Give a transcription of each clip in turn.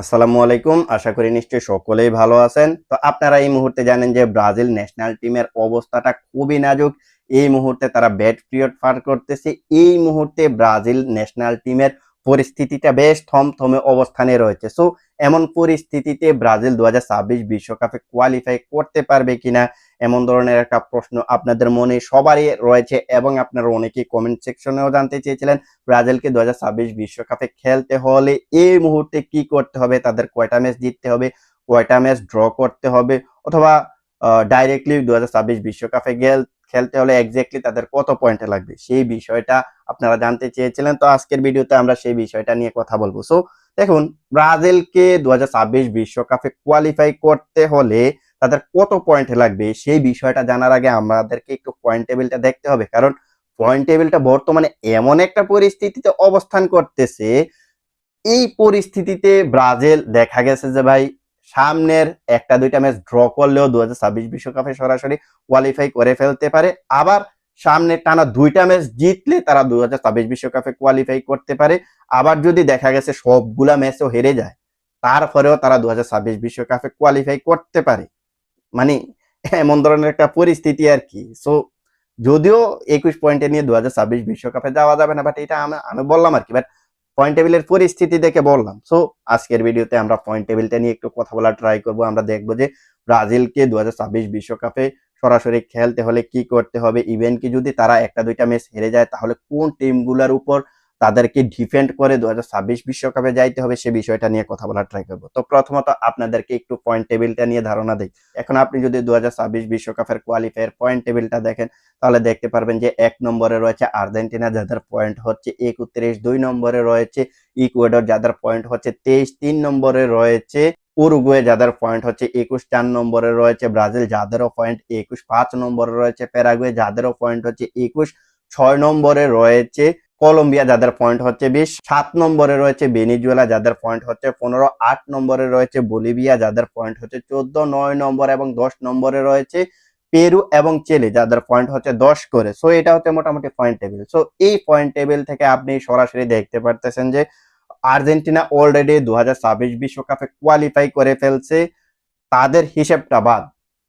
আসসালামু আলাইকুম। আশা করি নিশ্চয়ই সকলেই ভালো আছেন। তো আপনারা এই মুহূর্তে জানেন যে ব্রাজিল ন্যাশনাল টিমের অবস্থাটা খুবই নাজুক। এই মুহূর্তে তারা ব্যাট পিরিয়ড পার করতেছে। এই মুহূর্তে ব্রাজিল ন্যাশনাল টিমের পরিস্থিতিটা বেশ থমথমে অবস্থানে রয়েছে। সো, এমন পরিস্থিতিতে ব্রাজিল দু বিশ্বকাপে কোয়ালিফাই করতে পারবে কিনা এমন ধরনের একটা প্রশ্ন আপনাদের মনে সবারই রয়েছে এবং আপনারা অনেকেই কমেন্ট সেকশনেও জানতে চেয়েছিলেন, ব্রাজিলকে দু বিশ্বকাপে খেলতে হলে এই মুহূর্তে কি করতে হবে? তাদের কয়টা ম্যাচ জিততে হবে? কয়টা ম্যাচ ড্র করতে হবে? অথবা ডাইরেক্টলি দু বিশ্বকাপে গেল, খেলতে হলে এক্স্যাক্টলি তাদের কত পয়েন্টে লাগবে? সেই বিষয়টা আপনারা জানতে চেয়েছিলেন। তো আজকের ভিডিওতে আমরা সেই বিষয়টা নিয়ে কথা বলব। সো দেখুন, ব্রাজিলকে দু বিশ্বকাপে কোয়ালিফাই করতে হলে তাদের কত পয়েন্ট লাগবে, সেই বিষয়টা জানার আগে আমাদেরকে একটু পয়েন্ট টেবিলটা দেখতে হবে। কারণ পয়েন্ট টেবিলটা বর্তমানে এমন একটা পরিস্থিতিতে অবস্থান করতেছে, এই পরিস্থিতিতে ব্রাজিল দেখা গেছে যে ভাই সামনের একটা দুইটা ম্যাচ ড্র করলেও দু বিশ্বকাপে সরাসরি কোয়ালিফাই করে ফেলতে পারে। আবার সামনে টানা দুইটা ম্যাচ জিতলে তারা দু বিশ্বকাপে কোয়ালিফাই করতে পারে। আবার যদি দেখা গেছে সবগুলা ম্যাচও হেরে যায়, তারপরেও তারা দু বিশ্বকাপে কোয়ালিফাই করতে পারে। মানে এমন ধরনের একটা পরিস্থিতি আর কি। সো যদিও একুশ পয়েন্টে নিয়ে দু বিশ্বকাপে যাওয়া যাবে না বাট এটা আমি বললাম আর কি বাট পয়েন্ট টেবিলের পরিস্থিতি দেখে বললাম। সো আজকের ভিডিওতে আমরা পয়েন্ট টেবিলটা নিয়ে একটু কথা বলা ট্রাই করব। আমরা দেখব যে ব্রাজিলকে দু বিশ্বকাপে সরাসরি খেলতে হলে কি করতে হবে ইভেন কি যদি তারা একটা দুইটা ম্যাচ হেরে যায়, তাহলে কোন টিমগুলোর উপর তাদেরকে ডিফেন্ড করে দু বিশ্বকাপে যাইতে হবে, সে বিষয়টা নিয়ে কথা বলার ট্রাই করব। তো প্রথমত আপনাদেরকে একটু পয়েন্ট টেবিলটা নিয়ে ধারণা দিই। এখন আপনি যদি দু বিশ্বকাপের কোয়ালিফায়ার পয়েন্ট টেবিলটা দেখেন, তাহলে দেখতে পারবেন যে এক নম্বরে রয়েছে আর্জেন্টিনা, যাদের পয়েন্ট হচ্ছে একত্রিশ। দুই নম্বরে রয়েছে ইকুয়েডর, যাদের পয়েন্ট হচ্ছে তেইশ। তিন নম্বরে রয়েছে উরুগুয়ে, যাদের পয়েন্ট হচ্ছে একুশ। চার নম্বরে রয়েছে ব্রাজিল, যাদেরও পয়েন্ট একুশ। পাঁচ নম্বরে রয়েছে প্যারাগুয়ে, যাদেরও পয়েন্ট হচ্ছে একুশ। ছয় নম্বরে রয়েছে কলম্বিয়া, যাদের পয়েন্ট হচ্ছে বিশ সাত নম্বরে রয়েছে বেনিজুয়েলা যাদের পয়েন্ট হচ্ছে পনেরো, আট নম্বরে রয়েছে বলিভিয়া, যাদের পয়েন্ট হচ্ছে চোদ্দ, নয় নম্বর এবং দশ নম্বরে রয়েছে পেরু এবং চেলে, যাদের পয়েন্ট হচ্ছে দশ করে। সো এটা হচ্ছে মোটামুটি পয়েন্ট টেবিল সো এই পয়েন্ট টেবিল থেকে আপনি সরাসরি দেখতে পারতেছেন যে আর্জেন্টিনা অলরেডি দু হাজার ছাব্বিশ বিশ্বকাপে কোয়ালিফাই করে ফেলছে। তাদের হিসেবটা বাদ।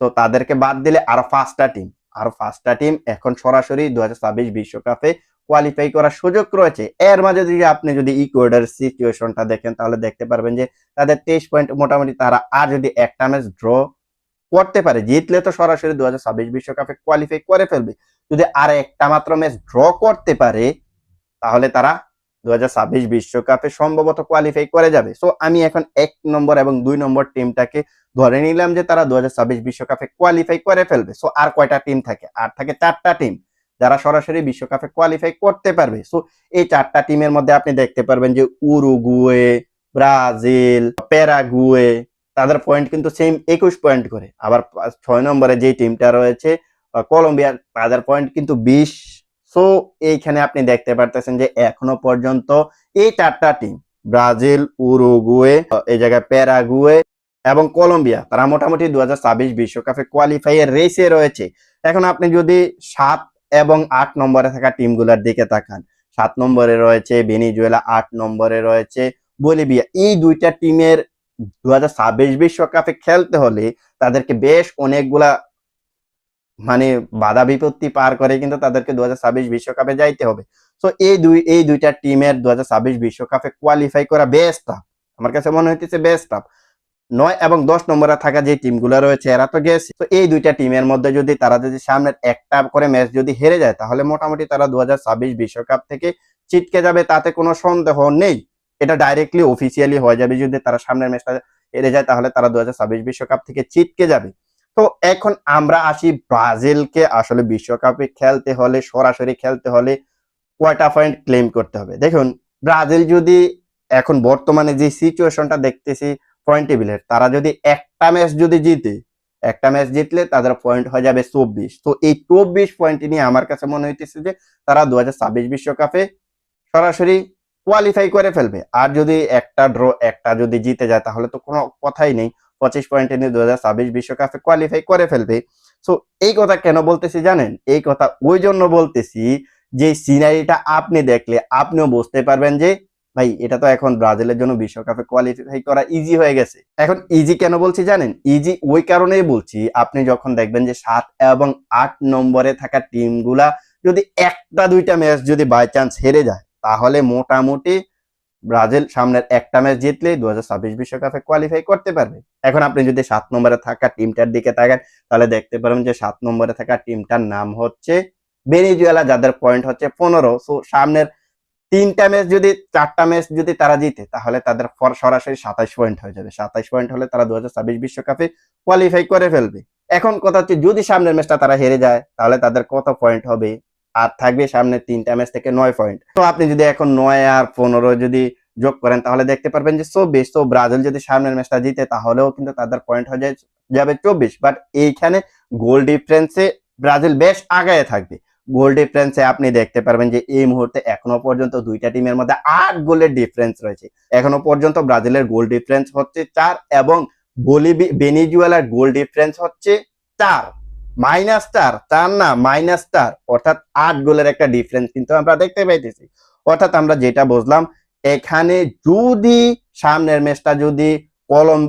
তো তাদেরকে বাদ দিলে আরও পাঁচটা টিম আরও পাঁচটা টিম এখন সরাসরি দু হাজার ছাব্বিশ বিশ্বকাপে কোয়ালিফাই করার সুযোগ রয়েছে। এর মাঝে যদি আপনি যদি ইকুয়েডার সিচুয়েশনটা দেখেন, তাহলে দেখতে পারবেন যে তাদের তেইশ পয়েন্ট মোটামুটি তারা আর যদি একটা ম্যাচ ড্র করতে পারে, জিতলে তো সরাসরি দু বিশ্বকাপে কোয়ালিফাই করে ফেলবে। যদি আর একটা মাত্র ম্যাচ ড্র করতে পারে, তাহলে তারা দু বিশ্বকাপে সম্ভবত কোয়ালিফাই করে যাবে। সো আমি এখন এক নম্বর এবং দুই নম্বর টিমটাকে ধরে নিলাম যে তারা দু বিশ্বকাপে কোয়ালিফাই করে ফেলবে। সো আর কয়টা টিম থাকে? আর থাকে চারটা টিম যারা সরাসরি বিশ্বকাপে কোয়ালিফাই করতে পারবে। সো এই চারটা টিমের মধ্যে আপনি দেখতে পারবেন যে উরুগুয়ে, ব্রাজিল, প্যারাগুয়ে, তাদের পয়েন্ট কিন্তু সেম একুশ পয়েন্ট করে। আবার ছয় নম্বরে যে টিমটা রয়েছে কলম্বিয়া, তাদের পয়েন্ট কিন্তু বিশ। সো এইখানে আপনি দেখতে পারতেছেন যে এখনও পর্যন্ত এই চারটা টিম ব্রাজিল, উরুগুয়ে এই জায়গায় প্যারাগুয়ে এবং কলম্বিয়া, তারা মোটামুটি দু বিশ্বকাপে কোয়ালিফাই এর রেসে রয়েছে। এখন আপনি যদি সাত এবং আট নম্বরে থাকা টিমগুলোর দিকে তাকান। সাত নম্বরে রয়েছে ভেনিজুয়েলা, আট নম্বরে রয়েছে বলিভিয়া। এই দুইটা টিমের দু হাজার বিশ্বকাপে খেলতে হলে তাদেরকে বেশ অনেকগুলা মানে বাধা বিপত্তি পার করে কিন্তু তাদেরকে দু বিশ্বকাপে যাইতে হবে। তো এই দুই, এই দুইটা টিমের দু বিশ্বকাপে কোয়ালিফাই করা বেশ টাফ আমার কাছে মনে হইতেছে বেশ টাফ নয় এবং দশ নম্বরে থাকা যে টিমগুলো রয়েছে, এরা তো গেছে। তো এই দুইটা টিমের মধ্যে যদি তারা যদি সামনের একটা করে ম্যাচ যদি হেরে যায়, তাহলে মোটামুটি তারা দু বিশ্বকাপ থেকে চিটকে যাবে, তাতে কোনো সন্দেহ নেই। এটা ডাইরেক্টলি অফিসিয়ালি হয়ে যাবে যদি তারা সামনের ম্যাচটা হেরে যায়, তাহলে তারা দু বিশ্বকাপ থেকে চিটকে যাবে। তো এখন আমরা আসি ব্রাজিলকে। আসলে বিশ্বকাপে খেলতে হলে, সরাসরি খেলতে হলে কোয়ার্টার পয়েন্ট ক্লেম করতে হবে? দেখুন, ব্রাজিল যদি এখন বর্তমানে যে সিচুয়েশনটা দেখতেছি পয়েন্ট টেবিলের তারা যদি একটা ম্যাচ যদি জিতে, একটা ম্যাচ জিতলে তাদের পয়েন্ট হয়ে যাবে চব্বিশ। তো এই চব্বিশ পয়েন্ট নিয়ে আমার কাছে মনে হইতেছে যে, তারা দু বিশ্বকাপে সরাসরি কোয়ালিফাই করে ফেলবে। আর যদি একটা ড্র একটা যদি জিতে যায়, তাহলে তো কোনো কথাই নেই। পঁচিশ পয়েন্টে নিয়ে দু বিশ্বকাপে কোয়ালিফাই করে ফেলবে। সো এই কথা কেন বলতেছি জানেন? এই কথা ওই জন্য বলতেছি যে সিনারিটা আপনি দেখলে আপনিও বুঝতে পারবেন যে ভাই, এটা তো এখন ব্রাজিলের জন্য বিশ্বকাপে কোয়ালিফাই করা ইজি হয়ে গেছে। এখন ইজি কেন বলছি জানেন? ইজি ওই কারণেই বলছি, আপনি যখন দেখবেন যে সাত এবং আট নম্বরে থাকা টিমগুলা যদি একটা দুইটা ম্যাচ যদি বাই চান্স হেরে যায়, তাহলে মোটামুটি ব্রাজিল সামনের একটা ম্যাচ জিতলে দু হাজার বিশ্বকাপে কোয়ালিফাই করতে পারবে। এখন আপনি যদি সাত নম্বরে থাকা টিমটার দিকে তাকান, তাহলে দেখতে পারবেন যে সাত নম্বরে থাকা টিমটার নাম হচ্ছে বেনিজুয়েলা যাদের পয়েন্ট হচ্ছে পনেরো। সো সামনের তিনটা ম্যাচ যদি, চারটা ম্যাচ যদি তারা জিতে, তাহলে তাদের সরাসরি সাতাশ পয়েন্ট হয়ে যাবে। সাতাইশ পয়েন্ট হলে তারা দু বিশ্বকাপে কোয়ালিফাই করে ফেলবে। এখন কথা হচ্ছে, যদি সামনের ম্যাচটা তারা হেরে যায়, তাহলে তাদের কত পয়েন্ট হবে? আর থাকবে সামনে তিনটা ম্যাচ থেকে নয় পয়েন্ট তো আপনি যদি এখন নয় আর পনেরো যদি যোগ করেন, তাহলে দেখতে পারবেন যে চব্বিশ। তো ব্রাজিল যদি সামনের ম্যাচটা জিতে, তাহলেও কিন্তু তাদের পয়েন্ট হয়ে যাবে চব্বিশ। বাট এইখানে গোল ডিফারেন্সে ব্রাজিল বেশ আগায় থাকবে। গোল ডিফারেন্সে আপনি দেখতে পারবেন যে এই মুহূর্তে এখনও পর্যন্ত দুইটা টিমের মধ্যে আট গোলের ডিফারেন্স রয়েছে। এখনও পর্যন্ত ব্রাজিলের গোল ডিফারেন্স হচ্ছে চার এবং বলিভি বেনিজুয়েলার গোল ডিফারেন্স হচ্ছে চার। মাইনাস চার চার না মাইনাস চার, অর্থাৎ আট গোলের একটা ডিফারেন্স কিন্তু আমরা দেখতে পাইতেছি। অর্থাৎ আমরা যেটা বুঝলাম, এখানে যদি সামনের ম্যাচটা যদি কলম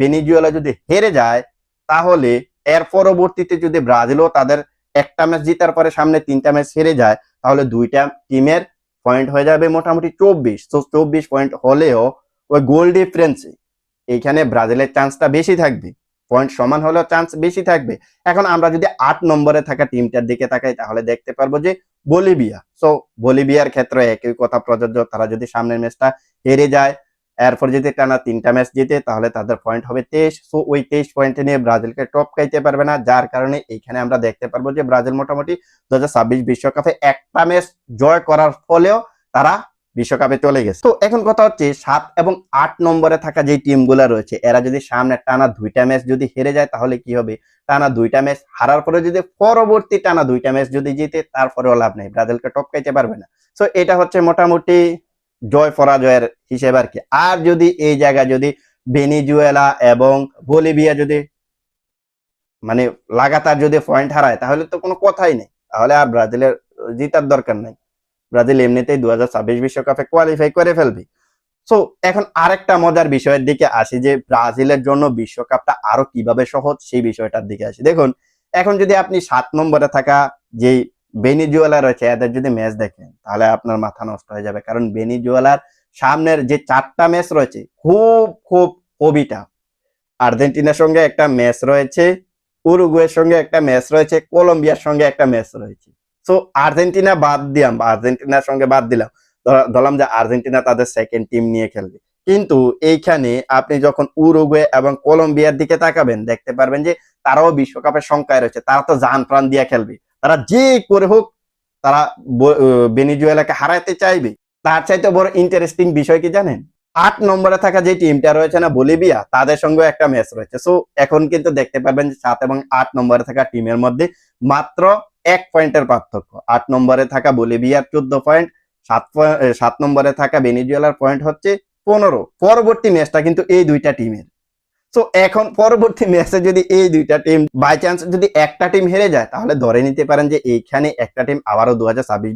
বেনিজুয়েলা যদি হেরে যায়, তাহলে এর পরবর্তীতে যদি ব্রাজিলও তাদের একটা ম্যাচ জিতার পরে সামনে তিনটা ম্যাচ হেরে যায়, তাহলে দুইটা টিমের পয়েন্ট হয়ে যাবে মোটামুটি চব্বিশ। তো চব্বিশ পয়েন্ট হলেও ওই গোল ডিফারেন্সে এইখানে ব্রাজিলের চান্সটা বেশি থাকবে। পয়েন্ট সমান হলেও চান্স বেশি থাকবে। এখন আমরা যদি আট নম্বরে থাকা টিমটার দিকে তাকাই, তাহলে দেখতে পারব যে বলিভিয়া। সো বলিভিয়ার ক্ষেত্রে একই কথা প্রযোজ্য, তারা যদি সামনের ম্যাচটা হেরে যায় এরপর যদি টানা তিনটা ম্যাচ জিতে, তাহলে তাদের পয়েন্ট হবে তেইশ। সো ওই তেইশ পয়েন্টে নিয়ে ব্রাজিলকে টপ খাইতে পারবে না। যার কারণে এইখানে আমরা দেখতে পারব যে ব্রাজিল মোটামুটি দু বিশ্বকাপে একটা ম্যাচ জয় করার ফলেও তারা বিশ্বকাপে চলে গেছে। তো, এখন কথা হচ্ছে সাত এবং আট নম্বরে থাকা যে টিমগুলো রয়েছে, এরা যদি সামনে টানা দুইটা ম্যাচ যদি হেরে যায়, তাহলে কি হবে? টানা দুইটা ম্যাচ হারার পরে যদি পরবর্তী টানা দুইটা ম্যাচ যদি জিতে, তারপরেও লাভ নেই। ব্রাজিলকে টপকাইতে পারবে না। সো এটা হচ্ছে মোটামুটি জয় পরাজয়ের হিসেবে আর কি। আর যদি এই জায়গায় যদি ভেনিজুয়েলা এবং বলিভিয়া যদি মানে লাগাতার যদি পয়েন্ট হারায়, তাহলে তো কোনো কথাই নেই। তাহলে আর ব্রাজিলের জিতার দরকার নাই। ব্রাজিল এমনিতেই দু বিশ্বকাপে কোয়ালিফাই করে ফেলবে। সো এখন আরেকটা মজার বিষয়ের দিকে আসি যে ব্রাজিলের জন্য বিশ্বকাপটা আরও কীভাবে সহজ, সেই বিষয়টার দিকে আসি। দেখুন, এখন যদি আপনি সাত নম্বরে থাকা যেই বেনিজুয়েলা রয়েছে, এদের যদি ম্যাচ দেখেন, তাহলে আপনার মাথা নষ্ট হয়ে যাবে। কারণ বেনিজুয়েলার সামনের যে চারটা ম্যাচ রয়েছে, খুব খুব কবিটা আর্জেন্টিনার সঙ্গে একটা ম্যাচ রয়েছে, উরুগুয়ের সঙ্গে একটা ম্যাচ রয়েছে, কলম্বিয়ার সঙ্গে একটা ম্যাচ রয়েছে। সো আর্জেন্টিনা বাদ দিলাম আর্জেন্টিনার সঙ্গে বাদ দিলাম। ধর- ধরলাম যে আর্জেন্টিনা তাদের সেকেন্ড টিম নিয়ে খেলবে। কিন্তু এইখানে আপনি যখন উরুগুয়ে এবং কলম্বিয়ার দিকে তাকাবেন, দেখতে পারবেন যে তারাও বিশ্বকাপের সংখ্যায় রয়েছে, তারা তো জান প্রাণ দিয়ে খেলবে। তারা যে করে হোক, তারা বেনিজুয়েলাকে হারাতে চাইবে। তার চাইতে বড় ইন্টারেস্টিং বিষয় কি জানেন? আট নম্বরে থাকা যে টিমটা রয়েছে না, বলিভিয়া, তাদের সঙ্গে একটা ম্যাচ রয়েছে। সো এখন কিন্তু দেখতে পারবেন যে সাত এবং আট নম্বরে থাকা টিমের মধ্যে মাত্র এক পয়েন্টের পার্থক্য। আট নম্বরে থাকা বলিভিয়ার চোদ্দ পয়েন্ট, সাত সাত নম্বরে থাকা বেনিজুয়েলার পয়েন্ট হচ্ছে পনেরো। পরবর্তী ম্যাচটা কিন্তু এই দুইটা টিমের সো এখন পরবর্তী ম্যাচে যদি এই দুইটা টিম বাই চান্স যদি একটা টিম হেরে যায়, তাহলে ধরে নিতে পারেন যে এইখানে একটা টিম আবারও দু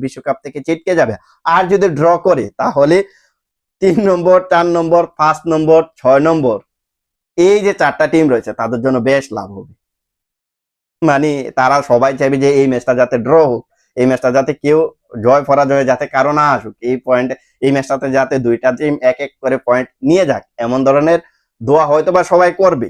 বিশ্বকাপ থেকে ছিটকে যাবে। আর যদি ড্র করে, তাহলে তিন নম্বর, চার নম্বর, পাঁচ নম্বর, ছয় নম্বর, এই যে চারটা টিম রয়েছে, তাদের জন্য বেশ লাভ হবে। মানে তারা সবাই চাইবে যে এই ম্যাচটা যাতে ড্র হোক, এই ম্যাচটা যাতে কেউ জয় পরাজয় যাতে কারও না আসুক, এই পয়েন্ট এই ম্যাচটাতে যাতে দুইটা টিম এক এক করে পয়েন্ট নিয়ে যাক, এমন ধরনের দোয়া হয়তো বা সবাই করবে।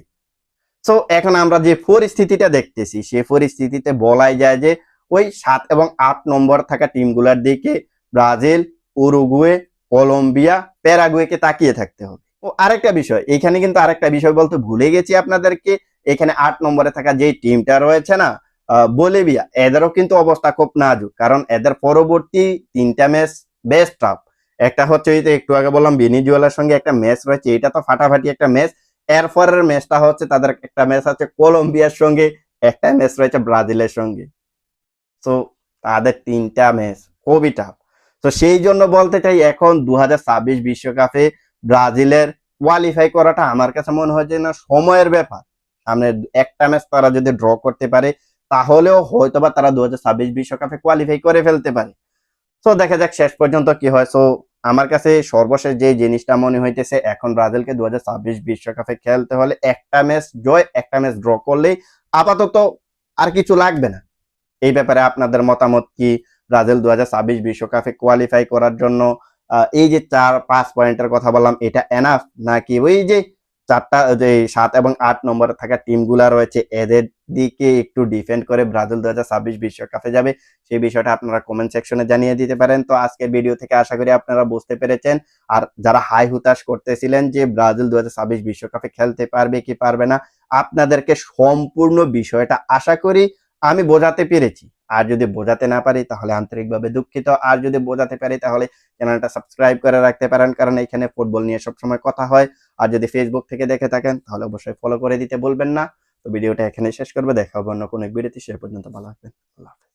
সো এখন আমরা যে পরিস্থিতিটা দেখতেছি, সে পরিস্থিতিতে বলাই যায় যে ওই সাত এবং আট নম্বর থাকা টিমগুলোর দিকে ব্রাজিল, উরুগুয়ে, কলম্বিয়া, প্যারাগুয়েকে তাকিয়ে থাকতে হবে। ও, আরেকটা বিষয়, এখানে কিন্তু আরেকটা বিষয় বলতে ভুলে গেছি আপনাদেরকে, এখানে আট নম্বরে থাকা যে টিমটা রয়েছে না বলিভিয়া, এদেরও কিন্তু অবস্থা খুব নাজুক, কারণ এদের পরবর্তী তিনটা ম্যাচ বেস্ট টাফ একটা হচ্ছে ওই যে একটু আগে বললাম বেনিজুয়েলার সঙ্গে একটা ম্যাচ রয়েছে, এটা তো ফাটাফাটি একটা ম্যাচ। এরপরের ম্যাচটা হচ্ছে তাদের একটা ম্যাচ আছে কলম্বিয়ার সঙ্গে, একটা ম্যাচ রয়েছে ব্রাজিলের সঙ্গে। তো তাদের তিনটা ম্যাচ, খুবই টাফ তো সেই জন্য বলতে চাই, এখন দু বিশ্বকাপে ব্রাজিলের কোয়ালিফাই করাটা আমার কাছে মনে হয় যে না, সময়ের ব্যাপার। সামনে একটা ম্যাচ তারা যদি ড্র করতে পারে, তাহলেও হয়তোবা তারা দু বিশ্বকাপে কোয়ালিফাই করে ফেলতে পারে। তো দেখা যাক শেষ পর্যন্ত কি হয়। সো আমার কাছে সর্বশেষ যে জিনিসটা মনে হইতেছে, এখন ব্রাজিলকে দু বিশ্বকাপে খেলতে হলে একটা ম্যাচ জয় একটা ম্যাচ ড্র করলেই আপাতত আর কিছু লাগবে না। এই ব্যাপারে আপনাদের মতামত কি? ব্রাজিল দু বিশ্বকাপে কোয়ালিফাই করার জন্য এই যে চার, পাঁচ পয়েন্টের কথা বললাম, এটা এনাফ নাকি ওই যে চারটা যে সাত এবং আট নম্বরে থাকা টিমগুলা রয়েছে, এদের দিকে একটু ডিফেন্ড করে ব্রাজিল দু হাজার ছাব্বিশ বিশ্বকাপে যাবে। সেই বিষয়টা আপনারা কমেন্ট সেকশনে জানিয়ে দিতে পারেন। তো আজকের ভিডিও থেকে আশা করি আপনারা বুঝতে পেরেছেন। আর যারা হাই হুতাশ করতেছিলেন যে ব্রাজিল দু হাজার ছাব্বিশ বিশ্বকাপে খেলতে পারবে কি পারবে না, আপনাদেরকে সম্পূর্ণ বিষয়টা আশা করি আমি বোঝাতে পেরেছি। আর যদি বোঝাতে না পারি, তাহলে আন্তরিকভাবে দুঃখিত। আর যদি বোঝাতে পারি, তাহলে চ্যানেলটা সাবস্ক্রাইব করে রাখতে পারেন। কারণ এখানে ফুটবল নিয়ে সবসময় কথা হয়। আর যদি ফেসবুক থেকে দেখে থাকেন, তাহলে অবশ্যই ফলো করে দিতে বলবেন না। তো ভিডিওটা এখানে শেষ করবে। দেখা হবে অন্য কোনো ভিডিওতে, সে পর্যন্ত ভালো থাকবেন। আল্লাহ হাফেজ।